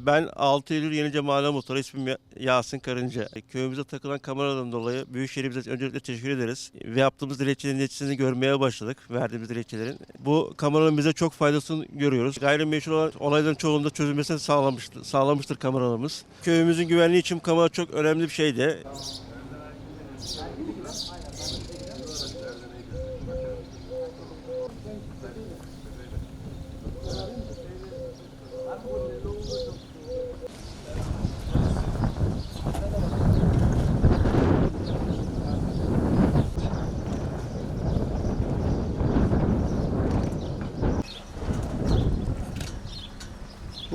Ben 6 Eylül Yenice Mahalle Muhtarı ismim Ya- Yasin Karınca. Köyümüze takılan kameradan dolayı Büyükşehir'imize öncelikle teşekkür ederiz. Ve yaptığımız dilekçelerin neticesini görmeye başladık. Verdiğimiz dilekçelerin. Bu kameranın bize çok faydasını görüyoruz. Gayrimeşru olan olayların çoğunda çözülmesini sağlamıştır, sağlamıştır kameralarımız. Köyümüzün güvenliği için kamera çok önemli bir şeydi.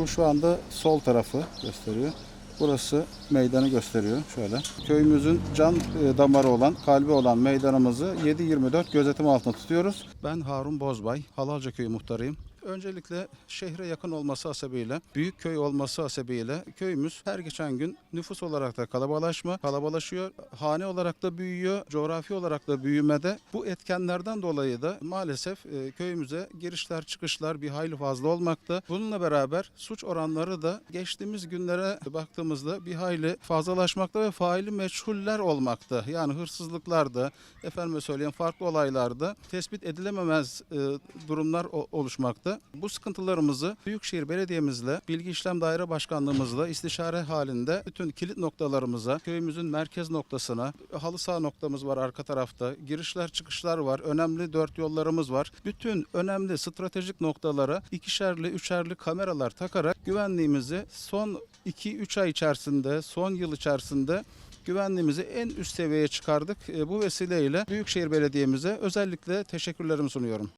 Bu şu anda sol tarafı gösteriyor. Burası meydanı gösteriyor şöyle. Köyümüzün can e, damarı olan, kalbi olan meydanımızı 7-24 gözetim altında tutuyoruz. Ben Harun Bozbay, Halalca Köyü muhtarıyım. Öncelikle şehre yakın olması hasebiyle, büyük köy olması hasebiyle köyümüz her geçen gün nüfus olarak da kalabalaşma, kalabalaşıyor. Hane olarak da büyüyor, coğrafi olarak da büyümede. Bu etkenlerden dolayı da maalesef e, köyümüze girişler çıkışlar bir hayli fazla olmakta. Bununla beraber suç oranları da geçtiğimiz günlere baktığımızda bir hayli fazlalaşmakta ve faili meçhuller olmakta. Yani hırsızlıklarda, efendime söyleyeyim farklı olaylarda tespit edilememez e, durumlar o- oluşmakta. Bu sıkıntılarımızı Büyükşehir Belediye'mizle, Bilgi İşlem Daire Başkanlığımızla istişare halinde bütün kilit noktalarımıza, köyümüzün merkez noktasına, halı saha noktamız var arka tarafta, girişler çıkışlar var, önemli dört yollarımız var. Bütün önemli stratejik noktalara ikişerli, üçerli kameralar takarak güvenliğimizi son 2-3 ay içerisinde, son yıl içerisinde güvenliğimizi en üst seviyeye çıkardık. E, Bu vesileyle Büyükşehir Belediye'mize özellikle teşekkürlerimi sunuyorum.